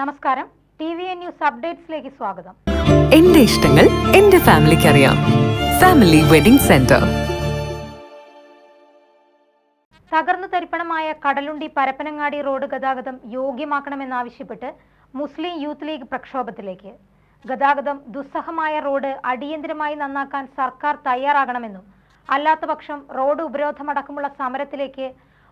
നമസ്കാരം. T V N news അപ്ഡേറ്റ്സിലേക്ക് സ്വാഗതം. എന്റെ ഇഷ്ടങ്ങൾ എന്റെ ഫാമിലിക്ക് അറിയാം. Family wedding centre. തകർന്നു തരിപ്പണമായ കടലുണ്ടി പരപ്പനങ്ങാടി റോഡ് ഗതാഗതം യോഗ്യമാക്കണമെന്നാവശ്യപ്പെട്ട് മുസ്ലിം യൂത്ത് ലീഗ് പ്രക്ഷോഭത്തിലേക്ക്. ഗതാഗതം ദുസ്സഹമായ റോഡ് അടിയന്തിരമായി നന്നാക്കാൻ സർക്കാർ തയ്യാറാകണമെന്നും അല്ലാത്തപക്ഷം റോഡ് ഉപരോധമടക്കമുള്ള സമരത്തിലേക്ക്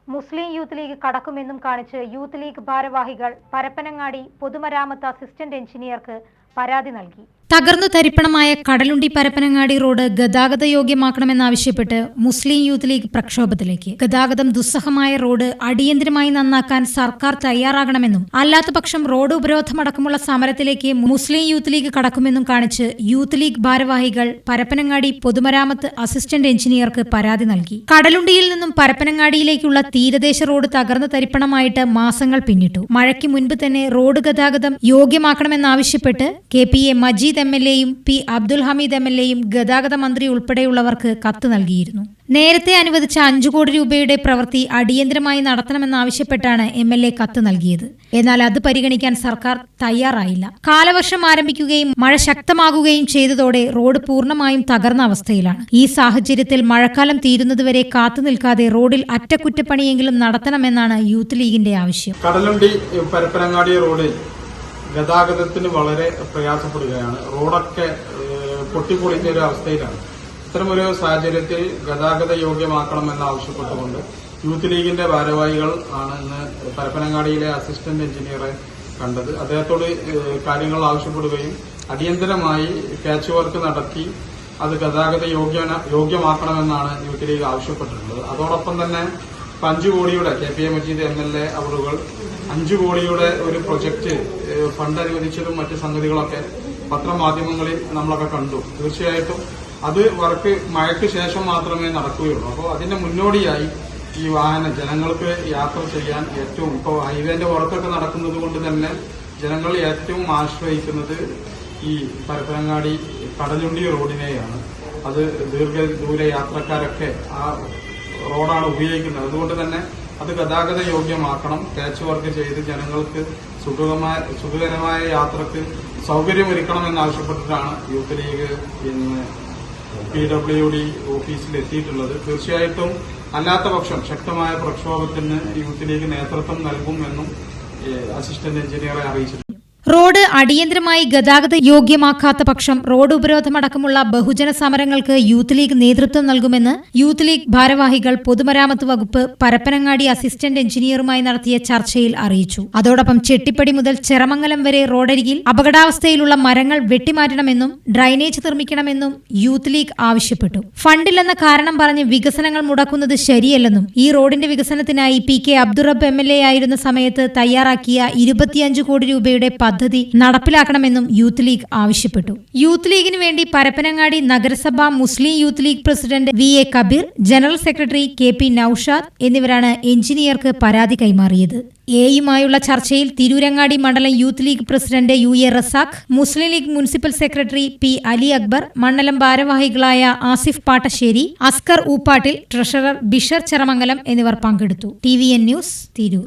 മുസ്ലിം യൂത്ത് ലീഗ് കടക്കുമെന്നും കാണിച്ച് യൂത്ത് ലീഗ് ഭാരവാഹികൾ പരപ്പനങ്ങാടി പൊതുമരാമത്ത് അസിസ്റ്റന്റ് എഞ്ചിനീയർക്ക് പരാതി നൽകി. തകർന്നു തരിപ്പണമായ കടലുണ്ടി പരപ്പനങ്ങാടി റോഡ് ഗതാഗത യോഗ്യമാക്കണമെന്നാവശ്യപ്പെട്ട് മുസ്ലിം യൂത്ത് ലീഗ് പ്രക്ഷോഭത്തിലേക്ക്. ഗതാഗതം ദുസ്സഹമായ റോഡ് അടിയന്തിരമായി നന്നാക്കാൻ സർക്കാർ തയ്യാറാകണമെന്നും അല്ലാത്തപക്ഷം റോഡ് ഉപരോധമടക്കമുള്ള സമരത്തിലേക്ക് മുസ്ലിം യൂത്ത് ലീഗ് കടക്കുമെന്നും കാണിച്ച് യൂത്ത് ലീഗ് ഭാരവാഹികൾ പരപ്പനങ്ങാടി പൊതുമരാമത്ത് അസിസ്റ്റന്റ് എഞ്ചിനീയർക്ക് പരാതി നൽകി. കടലുണ്ടിയിൽ നിന്നും പരപ്പനങ്ങാടിയിലേക്കുള്ള തീരദേശ റോഡ് തകർന്നു തരിപ്പണമായിട്ട് മാസങ്ങൾ പിന്നിട്ടു. മഴയ്ക്ക് മുൻപ് തന്നെ റോഡ് ഗതാഗതം യോഗ്യമാക്കണമെന്നാവശ്യപ്പെട്ട് K P A Majeed M L എയും P Abdul Hameed M L എയും ഗതാഗത മന്ത്രി ഉൾപ്പെടെയുള്ളവർക്ക് കത്ത് നൽകിയിരുന്നു. നേരത്തെ അനുവദിച്ച അഞ്ചു കോടി രൂപയുടെ പ്രവൃത്തി അടിയന്തരമായി നടത്തണമെന്നാവശ്യപ്പെട്ടാണ് എം എൽ എ കത്ത് നൽകിയത്. എന്നാൽ അത് പരിഗണിക്കാൻ സർക്കാർ തയ്യാറായില്ല. കാലവർഷം ആരംഭിക്കുകയും മഴ ശക്തമാകുകയും ചെയ്തതോടെ റോഡ് പൂർണമായും തകർന്ന അവസ്ഥയിലാണ്. ഈ സാഹചര്യത്തിൽ മഴക്കാലം തീരുന്നതുവരെ കാത്തു നിൽക്കാതെ റോഡിൽ അറ്റകുറ്റപ്പണിയെങ്കിലും നടത്തണമെന്നാണ് യൂത്ത് ലീഗിന്റെ ആവശ്യം. കടലുണ്ടി പരപ്പനങ്ങാടി റോഡിൽ ഗതാഗതത്തിന് വളരെ പ്രയാസപ്പെടുകയാണ്. റോഡൊക്കെ പൊട്ടിപ്പൊളിച്ച ഒരു അവസ്ഥയിലാണ്. ഇത്തരമൊരു സാഹചര്യത്തിൽ ഗതാഗത യോഗ്യമാക്കണമെന്ന് ആവശ്യപ്പെട്ടുകൊണ്ട് യൂത്ത് ലീഗിന്റെ ഭാരവാഹികൾ ആണ് ഇന്ന് പരപ്പനങ്ങാടിയിലെ അസിസ്റ്റന്റ് എഞ്ചിനീയറെ കണ്ടത്. അദ്ദേഹത്തോട് കാര്യങ്ങൾ ആവശ്യപ്പെടുകയും അടിയന്തരമായി പാച്ച് വർക്ക് നടത്തി അത് ഗതാഗത യോഗ്യ യോഗ്യമാക്കണമെന്നാണ് യൂത്ത് ലീഗ് ആവശ്യപ്പെട്ടിട്ടുള്ളത്. അതോടൊപ്പം തന്നെ അഞ്ചു കോടിയുടെ K P A Majeed M L A അവറുകൾ അഞ്ചു കോടിയുടെ ഒരു പ്രൊജക്ട് ഫണ്ട് അനുവദിച്ചതും മറ്റു സംഗതികളൊക്കെ പത്രമാധ്യമങ്ങളിൽ നമ്മളൊക്കെ കണ്ടു. തീർച്ചയായിട്ടും അത് വർക്ക് മഴയ്ക്ക് ശേഷം മാത്രമേ നടക്കുകയുള്ളൂ. അപ്പോൾ അതിന്റെ മുന്നോടിയായി ഈ വാഹനം ജനങ്ങൾക്ക് യാത്ര ചെയ്യാൻ ഏറ്റവും ഇപ്പോൾ ഹൈവേന്റെ വർക്കൊക്കെ നടക്കുന്നത് കൊണ്ട് തന്നെ ജനങ്ങൾ ഏറ്റവും ആശ്രയിക്കുന്നത് ഈ പരപ്പനങ്ങാടി കടലുണ്ടി റോഡിനെയാണ്. അത് ദീർഘദൂര യാത്രക്കാരൊക്കെ ആ റോഡാണ് ഉപയോഗിക്കുന്നത്. അതുകൊണ്ട് തന്നെ അത് ഗതാഗത യോഗ്യമാക്കണം. പാച്ച് വർക്ക് ചെയ്ത് ജനങ്ങൾക്ക് സുഖകമായ സുഖകരമായ യാത്രയ്ക്ക് സൗകര്യമൊരുക്കണം എന്നാവശ്യപ്പെട്ടിട്ടാണ് യൂത്ത് ലീഗ് ഇന്ന് പി ഡബ്ല്യു ഡി ഓഫീസിൽ എത്തിയിട്ടുള്ളത്. തീർച്ചയായിട്ടും അല്ലാത്ത പക്ഷം ശക്തമായ പ്രക്ഷോഭത്തിന് യൂത്ത് ലീഗ് നേതൃത്വം നൽകുമെന്നും അസിസ്റ്റന്റ് എഞ്ചിനീയറെ അറിയിച്ചിട്ടുണ്ട്. റോഡ് അടിയന്തരമായി ഗതാഗത യോഗ്യമാക്കാത്ത പക്ഷം റോഡ് ഉപരോധമടക്കമുള്ള ബഹുജന സമരങ്ങൾക്ക് യൂത്ത് ലീഗ് നേതൃത്വം നൽകുമെന്ന് യൂത്ത് ലീഗ് ഭാരവാഹികൾ പൊതുമരാമത്ത് വകുപ്പ് പരപ്പനങ്ങാടി അസിസ്റ്റന്റ് എഞ്ചിനീയറുമായി നടത്തിയ ചർച്ചയിൽ അറിയിച്ചു. അതോടൊപ്പം ചെട്ടിപ്പടി മുതൽ ചെറമംഗലം വരെ റോഡരികിൽ അപകടാവസ്ഥയിലുള്ള മരങ്ങൾ വെട്ടിമാറ്റണമെന്നും ഡ്രൈനേജ് നിർമ്മിക്കണമെന്നും യൂത്ത് ലീഗ് ആവശ്യപ്പെട്ടു. ഫണ്ടില്ലെന്ന കാരണം പറഞ്ഞ് വികസനങ്ങൾ മുടക്കുന്നത് ശരിയല്ലെന്നും ഈ റോഡിന്റെ വികസനത്തിനായി പി കെ അബ്ദുറബ് എം ആയിരുന്ന സമയത്ത് തയ്യാറാക്കിയ ഇരുപത്തിയഞ്ച് കോടി രൂപയുടെ പദ്ധതി നടപ്പിലാക്കണമെന്നും യൂത്ത് ലീഗ് ആവശ്യപ്പെട്ടു. യൂത്ത് ലീഗിന് വേണ്ടി പരപ്പനങ്ങാടി നഗരസഭ Muslim youth league president V A Kabeer general secretary K P Noushad എന്നിവരാണ് എഞ്ചിനീയർക്ക് പരാതി കൈമാറിയത്. എയുമായുള്ള ചർച്ചയിൽ തിരൂരങ്ങാടി മണ്ഡലം youth league president U A Razak Muslim league municipal secretary P Ali Akbar മണ്ഡലം ഭാരവാഹികളായ ആസിഫ് പാട്ടശ്ശേരി അസ്കർ ഊപ്പാട്ടിൽ ട്രഷറർ ബിഷർ ചെറമംഗലം എന്നിവർ പങ്കെടുത്തു. T news Tirur.